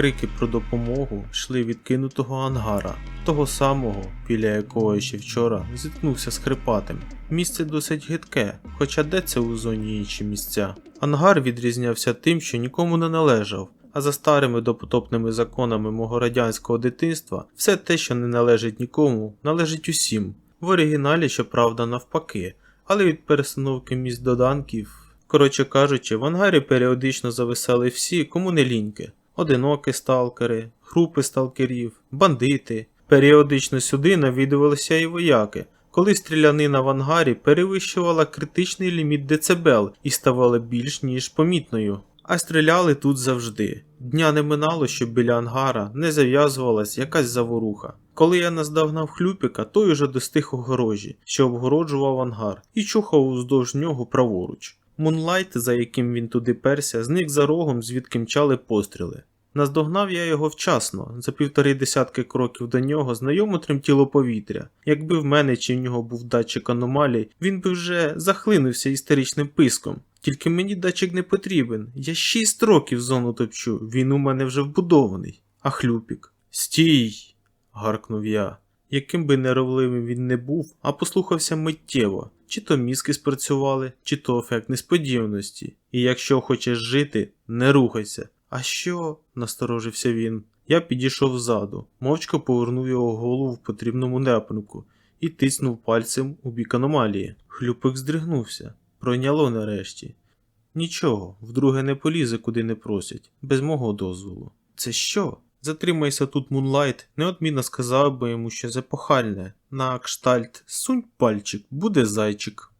Крики про допомогу йшли від кинутого ангара, того самого, біля якого ще вчора зіткнувся з хрипатим. Місце досить гидке, хоча де це у зоні інші місця. Ангар відрізнявся тим, що нікому не належав. А за старими допотопними законами мого радянського дитинства, все те, що не належить нікому, належить усім. В оригіналі, щоправда, навпаки, але від перестановки місць доданків. Коротше кажучи, в ангарі періодично зависали всі, кому не ліньки. Одинокі сталкери, групи сталкерів, бандити. Періодично сюди навідувалися і вояки, коли стрілянина в ангарі перевищувала критичний ліміт децибел і ставала більш ніж помітною. А стріляли тут завжди. Дня не минало, щоб біля ангара не зав'язувалась якась заворуха. Коли я наздогнав хлюпіка, той уже достиг огорожі, що обгороджував ангар, і чухав уздовж нього праворуч. Мунлайт, за яким він туди перся, зник за рогом, звідки мчали постріли. Наздогнав я його вчасно, за півтори десятки кроків до нього знайомо тремтіло повітря. Якби в мене чи в нього був датчик аномалій, він би вже захлинувся істеричним писком. Тільки мені датчик не потрібен. Я шість років зону топчу, він у мене вже вбудований. А хлюпік. Стій. гаркнув я. Яким би неровливим він не був, а послухався миттєво. Чи то мізки спрацювали, чи то ефект несподіваності. І якщо хочеш жити, не рухайся. А що? насторожився він. Я підійшов ззаду, мовчки повернув його голову в потрібному напрямку і тиснув пальцем у бік аномалії. Хлюпик здригнувся. Пройняло нарешті. Нічого, вдруге не полізе, куди не просять, без мого дозволу. Це що? Затримайся тут, Мунлайт, неодмінно сказав би йому що запохальне. На кштальт, сунь пальчик, буде зайчик.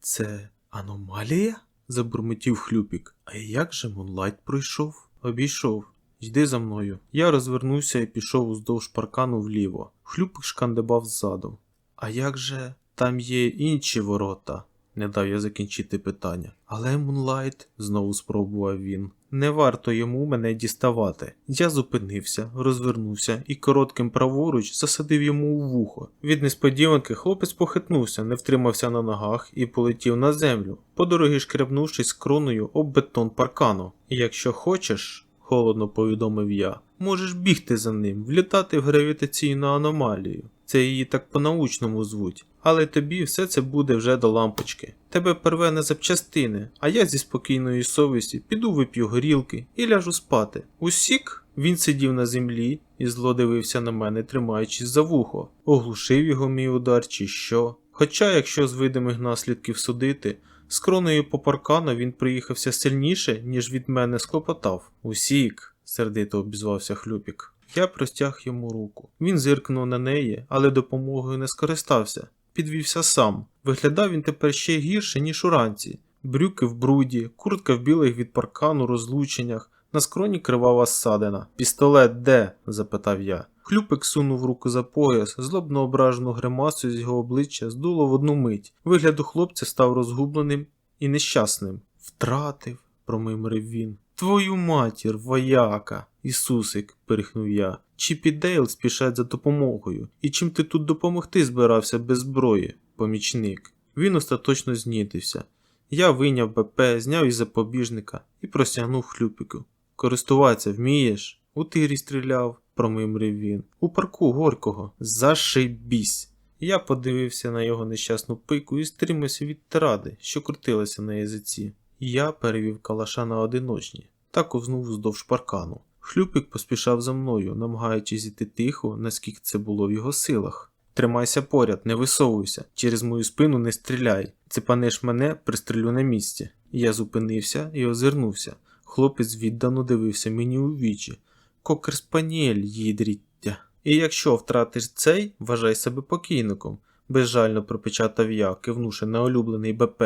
Це аномалія? Забурмотів хлюпік. А як же Мунлайт пройшов? Обійшов. Йди за мною. Я розвернувся і пішов уздовж паркану вліво. Хлюпик шкандибав ззаду. А як же там є інші ворота? не дав я закінчити питання. Але Мунлайт, знову спробував він. Не варто йому мене діставати. Я зупинився, розвернувся і коротким праворуч засадив йому у вухо. Від несподіванки хлопець похитнувся, не втримався на ногах і полетів на землю, по дорогі шкребнувшись кроною об бетон паркану. Якщо хочеш, холодно повідомив я, можеш бігти за ним, влітати в гравітаційну аномалію. Це її так по-научному звуть. Але тобі все це буде вже до лампочки. Тебе перве на запчастини, а я зі спокійної совісті піду вип'ю горілки і ляжу спати. Усік він сидів на землі і зло дивився на мене, тримаючись за вухо, оглушив його мій удар чи що. Хоча, якщо з видимих наслідків судити, з кроною по паркану він приїхався сильніше, ніж від мене склопотав. Усік, сердито обізвався хлюпік. Я простяг йому руку. Він зиркнув на неї, але допомогою не скористався. Підвівся сам. Виглядав він тепер ще гірше, ніж уранці. Брюки в бруді, куртка в білих від паркану розлученнях, на скроні кривава ссадина. Пістолет де? запитав я. Хлюпик сунув руку за пояс, злобно ображену гримасу з його обличчя здуло в одну мить. Вигляд у хлопця став розгубленим і нещасним. Втратив, промимрив він. Твою матір, вояка. Ісусик, перехнув я. Чіп і Дейл спішать за допомогою. І чим ти тут допомогти збирався без зброї, помічник? Він остаточно знітився. Я вийняв БП, зняв із запобіжника і простягнув хлюпіку. Користуватися вмієш? У тирі стріляв, промимрив він. У парку горького. Зашибісь. Я подивився на його нещасну пику і стримався від тиради, що крутилася на язиці. Я перевів калаша на одиночні та ковзнув вздовж паркану. Хлюпик поспішав за мною, намагаючись іти тихо, наскільки це було в його силах. Тримайся поряд, не висовуйся, через мою спину не стріляй. Цепанеш мене, пристрелю на місці. Я зупинився і озирнувся. Хлопець віддано дивився мені у вічі. Кокер спаніель, їдріття. І якщо втратиш цей, вважай себе покійником, безжально пропечатав я, кивнувши на улюблений БП.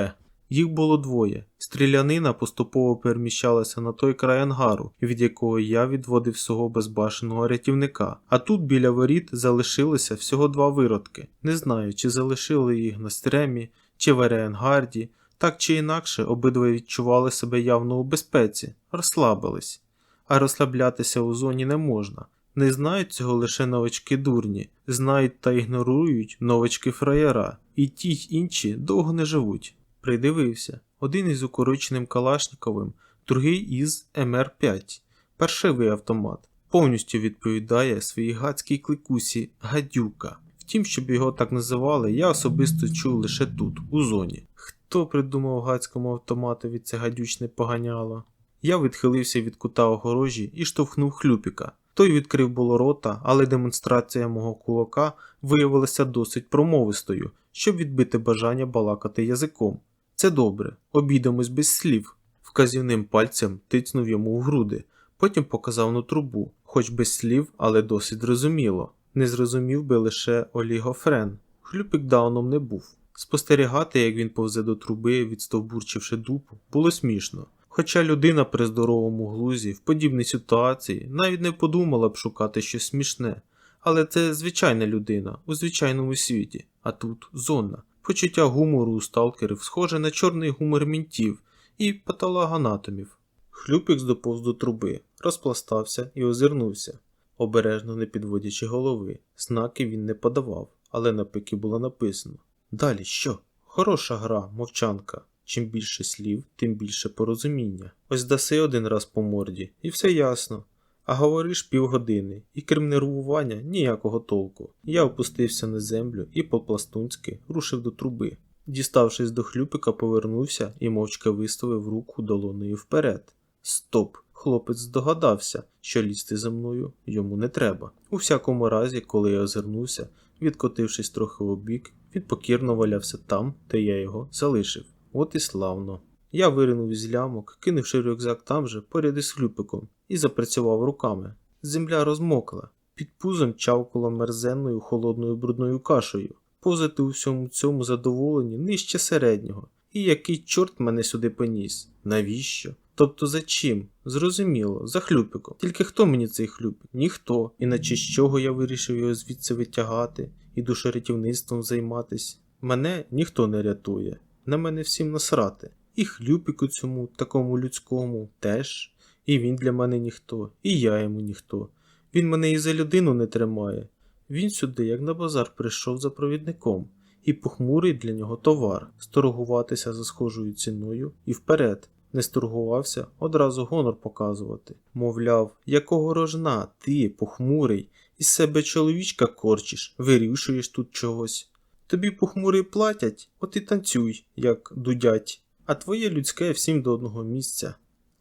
Їх було двоє. Стрілянина поступово переміщалася на той край ангару, від якого я відводив свого безбашеного рятівника. А тут біля воріт залишилося всього два виродки. Не знаю, чи залишили їх на стремі, чи в Еренгарді. Так чи інакше, обидва відчували себе явно у безпеці, розслабились. А розслаблятися у зоні не можна. Не знають цього лише новачки дурні, знають та ігнорують новачки фраєра, і ті й інші довго не живуть. Придивився. Один із укороченим Калашниковим, другий із МР5. паршивий автомат. Повністю відповідає своїй гадській кликусі гадюка. Втім, щоб його так називали, я особисто чув лише тут, у зоні. Хто придумав гадському автоматові це гадючне поганяло? Я відхилився від кута огорожі і штовхнув хлюпіка. Той відкрив було рота, але демонстрація мого кулака виявилася досить промовистою, щоб відбити бажання балакати язиком. Це добре, обійдемось без слів. Вказівним пальцем тицнув йому в груди, потім показав на трубу, хоч без слів, але досить зрозуміло. Не зрозумів би лише олігофрен. Хлюпик дауном не був. Спостерігати, як він повзе до труби, відстовбурчивши дупу, було смішно. Хоча людина при здоровому глузі в подібній ситуації навіть не подумала б шукати щось смішне. Але це звичайна людина у звичайному світі, а тут зона. Почуття гумору у сталкерів схоже на чорний гумор мінтів і патологоанатомів. Хлюпик здоповз до труби, розпластався і озирнувся, обережно не підводячи голови. Знаки він не подавав, але на пикі було написано. Далі що? Хороша гра, мовчанка. Чим більше слів, тим більше порозуміння. Ось даси один раз по морді, і все ясно. А говориш півгодини, і крім нервування ніякого толку. Я опустився на землю і по-пластунськи рушив до труби. Діставшись до хлюпика, повернувся і мовчки виставив руку долоною вперед. Стоп! Хлопець здогадався, що лізти за мною йому не треба. У всякому разі, коли я озирнувся, відкотившись трохи у бік, він покірно валявся там, де я його залишив. От і славно. Я виринув із лямок, кинувши рюкзак там же, поряд із хлюпиком, і запрацював руками. Земля розмокла, під пузом чавкало мерзенною холодною брудною кашею. Позити у всьому цьому задоволенні нижче середнього. І який чорт мене сюди поніс? Навіщо? Тобто за чим? Зрозуміло, за хлюпиком. Тільки хто мені цей хлюпик? Ніхто. Іначе з чого я вирішив його звідси витягати і душерятівництвом займатись? Мене ніхто не рятує. На мене всім насрати. І хлюпіку цьому, такому людському, теж. І він для мене ніхто, і я йому ніхто. Він мене і за людину не тримає. Він сюди, як на базар, прийшов за провідником, і похмурий для нього товар, сторгуватися за схожою ціною і вперед. Не сторгувався, одразу гонор показувати. Мовляв, якого рожна, ти, похмурий, із себе чоловічка корчиш, вирішуєш тут чогось. Тобі похмурий платять, от і танцюй, як дудять, а твоє людське всім до одного місця.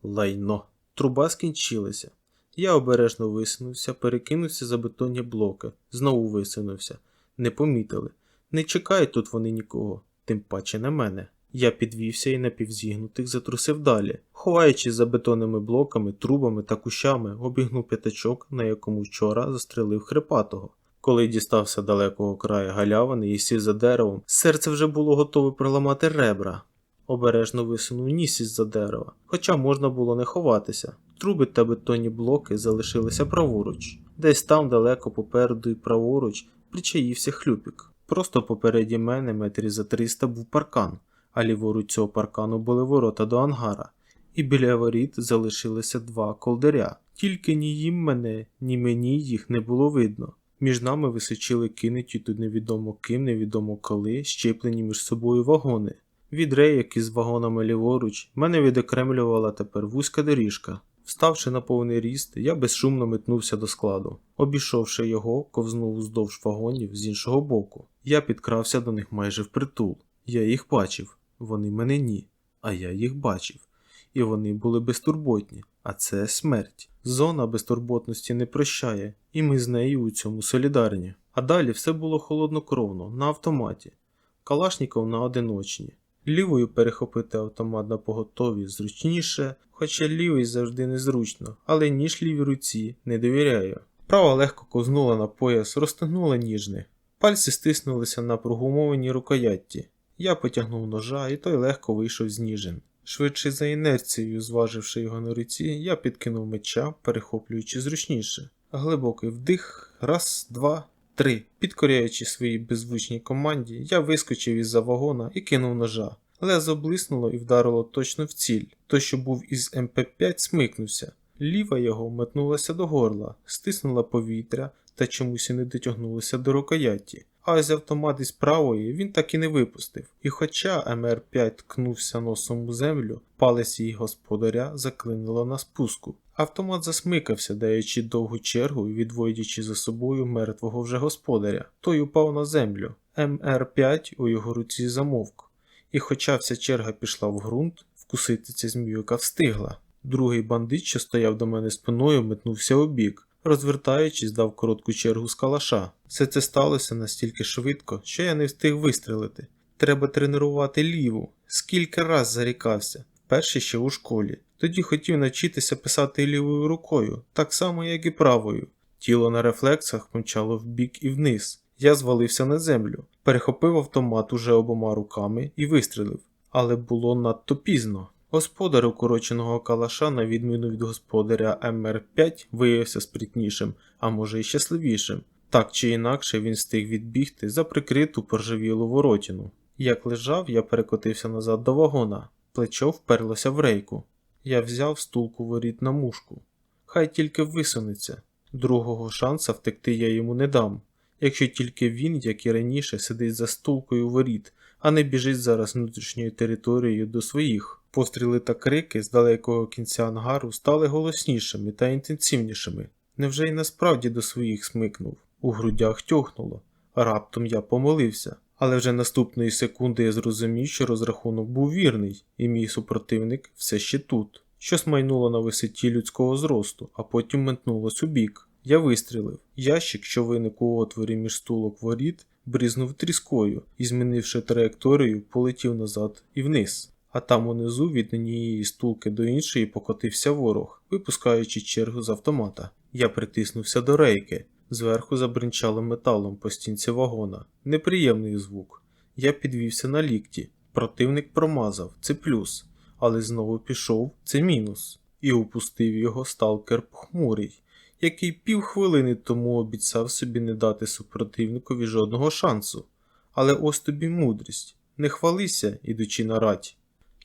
Лайно. Труба скінчилася. Я обережно висунувся, перекинувся за бетонні блоки, знову висунувся. Не помітили. Не чекають тут вони нікого, тим паче на мене. Я підвівся і напівзігнутих затрусив далі, ховаючись за бетонними блоками, трубами та кущами, обігнув п'ятачок, на якому вчора застрелив хрипатого. Коли дістався далекого краю галявини і сів за деревом, серце вже було готове проламати ребра. Обережно висунув ніс із-за дерева, хоча можна було не ховатися. Труби та бетонні блоки залишилися праворуч. Десь там далеко попереду і праворуч причаївся хлюпік. Просто попереді мене метрів за 300 був паркан, а ліворуч цього паркану були ворота до ангара, і біля воріт залишилися два колдаря. Тільки ні їм мене, ні мені їх не було видно. Між нами височили кинуті тут невідомо ким, невідомо коли, щеплені між собою вагони. Від рейок із вагонами ліворуч мене відокремлювала тепер вузька доріжка. Вставши на повний ріст, я безшумно метнувся до складу. Обійшовши його, ковзнув уздовж вагонів з іншого боку. Я підкрався до них майже впритул. Я їх бачив, вони мене ні, а я їх бачив. І вони були безтурботні, а це смерть. Зона безтурботності не прощає, і ми з нею у цьому солідарні. А далі все було холоднокровно, на автоматі. Калашніков на одиночні. Лівою перехопити автомат на поготові зручніше, хоча лівий завжди незручно, але ніж лівій руці не довіряю. Права легко ковзнула на пояс, розтягнула ніжни. Пальці стиснулися на прогумованій рукоятті. Я потягнув ножа, і той легко вийшов з ніжин. Швидше за інерцією, зваживши його на руці, я підкинув меча, перехоплюючи зручніше. Глибокий вдих, раз, два, три. Підкоряючи своїй беззвучній команді, я вискочив із-за вагона і кинув ножа. Лезо блиснуло і вдарило точно в ціль. Той, що був із МП5, смикнувся. Ліва його метнулася до горла, стиснула повітря та чомусь і не дотягнулася до рукояті. А ось автомат із правої він так і не випустив. І хоча МР5 ткнувся носом у землю, палець її господаря заклинило на спуску. Автомат засмикався, даючи довгу чергу і відводячи за собою мертвого вже господаря. Той упав на землю. МР5 у його руці замовк. І хоча вся черга пішла в ґрунт, вкусити ця зміюка встигла. Другий бандит, що стояв до мене спиною, метнувся у бік. Розвертаючись, дав коротку чергу з калаша. Все це сталося настільки швидко, що я не встиг вистрелити. Треба тренувати ліву. Скільки раз зарікався, перший ще у школі. Тоді хотів навчитися писати лівою рукою, так само, як і правою. Тіло на рефлексах помчало вбік і вниз. Я звалився на землю, перехопив автомат уже обома руками і вистрелив. Але було надто пізно. Господар укороченого калаша, на відміну від господаря МР5, виявився спритнішим, а може й щасливішим. Так чи інакше він встиг відбігти за прикриту поржавілу воротіну. Як лежав, я перекотився назад до вагона, плечо вперлося в рейку. Я взяв стулку воріт на мушку. Хай тільки висунеться. Другого шанса втекти я йому не дам, якщо тільки він, як і раніше, сидить за стулкою воріт, а не біжить зараз внутрішньою територією до своїх. Постріли та крики з далекого кінця ангару стали голоснішими та інтенсивнішими. Невже й насправді до своїх смикнув? У грудях тьохнуло. Раптом я помилився. Але вже наступної секунди я зрозумів, що розрахунок був вірний, і мій супротивник все ще тут. Щось майнуло на висоті людського зросту, а потім метнулось у бік. Я вистрілив. Ящик, що виник у отворі між стулок воріт, брізнув тріскою і, змінивши траєкторію, полетів назад і вниз. А там унизу від однієї стулки до іншої покотився ворог, випускаючи чергу з автомата. Я притиснувся до рейки. Зверху забринчало металом по стінці вагона. Неприємний звук. Я підвівся на лікті. Противник промазав, це плюс, але знову пішов, це мінус. І упустив його сталкер похмурий, який півхвилини тому обіцяв собі не дати супротивникові жодного шансу. Але ось тобі мудрість. Не хвалися, ідучи на рать.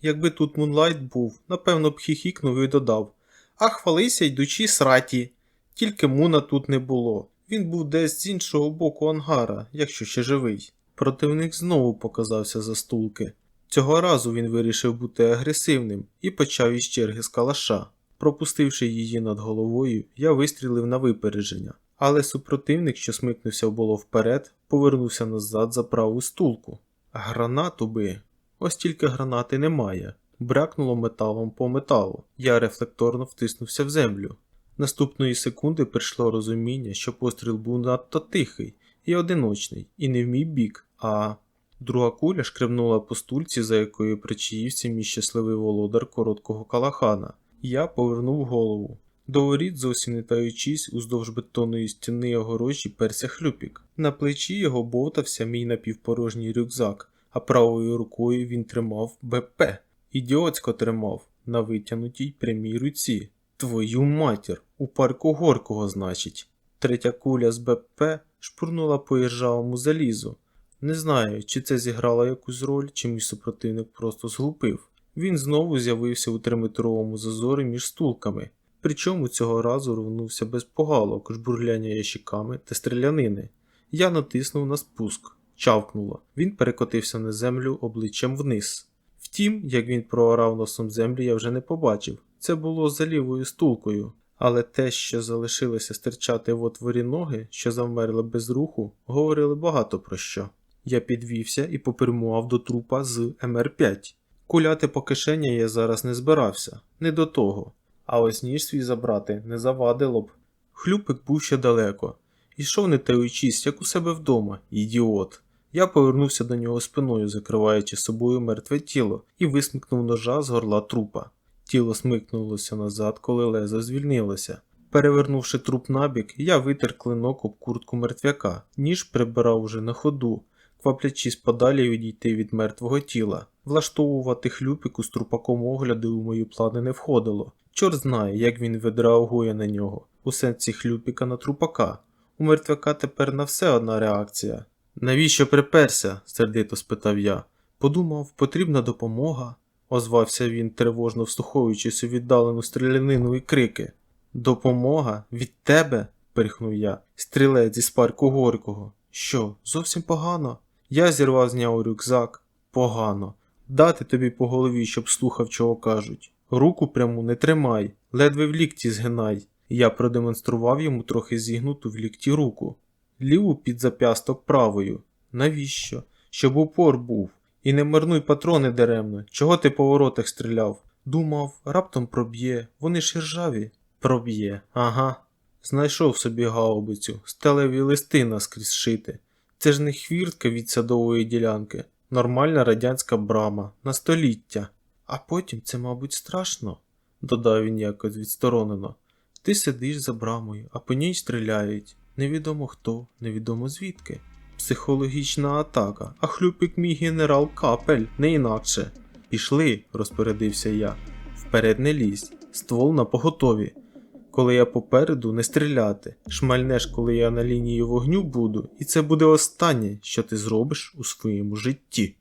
Якби тут Мунлайт був, напевно б хіхікнув і додав А хвалися, йдучи сраті. Тільки Муна тут не було. Він був десь з іншого боку ангара, якщо ще живий. Противник знову показався за стулки. Цього разу він вирішив бути агресивним і почав із черги з калаша. Пропустивши її над головою, я вистрілив на випередження. Але супротивник, що смикнувся було вперед, повернувся назад за праву стулку. Гранату би. Ось тільки гранати немає. Брякнуло металом по металу. Я рефлекторно втиснувся в землю. Наступної секунди прийшло розуміння, що постріл був надто тихий і одиночний, і не в мій бік, а друга куля шкребнула по стульці, за якою причаївся мій щасливий володар короткого калахана. Я повернув голову. До воріт, зовсім не таючись, уздовж бетонної стіни огорожі перся хлюпік. На плечі його бовтався мій напівпорожній рюкзак, а правою рукою він тримав БП. Ідіотсько тримав на витягнутій прямій руці. Твою матір, у парку горкого, значить. Третя куля з БП шпурнула по іржавому залізу. Не знаю, чи це зіграло якусь роль, чи мій супротивник просто зглупив. Він знову з'явився у триметровому зазорі між стулками, причому цього разу рвнувся без погалок, жбурляння ящиками та стрілянини. Я натиснув на спуск, чавкнуло. Він перекотився на землю обличчям вниз. Втім, як він проорав носом землю, я вже не побачив. Це було за лівою стулкою, але те, що залишилося стирчати в отворі ноги, що завмерли без руху, говорили багато про що. Я підвівся і попрямував до трупа з МР5. Куляти по кишені я зараз не збирався, не до того. А ось ніж свій забрати не завадило б. Хлюпик був ще далеко. Ішов не таючись, як у себе вдома, ідіот. Я повернувся до нього спиною, закриваючи собою мертве тіло, і висмикнув ножа з горла трупа. Тіло смикнулося назад, коли лезо звільнилося. Перевернувши труп набік, я витер клинок об куртку мертвяка, ніж прибирав уже на ходу, кваплячись подалі відійти від мертвого тіла. Влаштовувати хлюпику з трупаком огляду у мої плани не входило. Чорт знає, як він відреагує на нього, у сенсі хлюпіка на трупака. У мертвяка тепер на все одна реакція. Навіщо приперся? сердито спитав я. Подумав, потрібна допомога, озвався він, тривожно вслуховуючись у віддалену стрілянину і крики. Допомога? Від тебе? перехнув я. Стрілець із парку Горького. Що, зовсім погано? Я зірвав з нього рюкзак. Погано. Дати тобі по голові, щоб слухав, чого кажуть. Руку пряму не тримай, ледве в лікті згинай. Я продемонстрував йому трохи зігнуту в лікті руку. Ліву під зап'ясток правою. Навіщо? Щоб упор був. І не марнуй патрони даремно. Чого ти по воротах стріляв? Думав, раптом проб'є, вони ж ржаві. Проб'є, ага. Знайшов собі гаубицю, сталеві листи наскрізь шити. Це ж не хвіртка від садової ділянки, нормальна радянська брама, на століття. А потім це, мабуть, страшно, додав він якось відсторонено. Ти сидиш за брамою, а по ній стріляють. Невідомо хто, невідомо звідки. Психологічна атака, а хлюпик мій генерал капель, не інакше. Пішли, розпорядився я. Вперед не лізь, ствол на поготові. Коли я попереду, не стріляти. Шмальнеш, коли я на лінії вогню буду, і це буде останнє, що ти зробиш у своєму житті.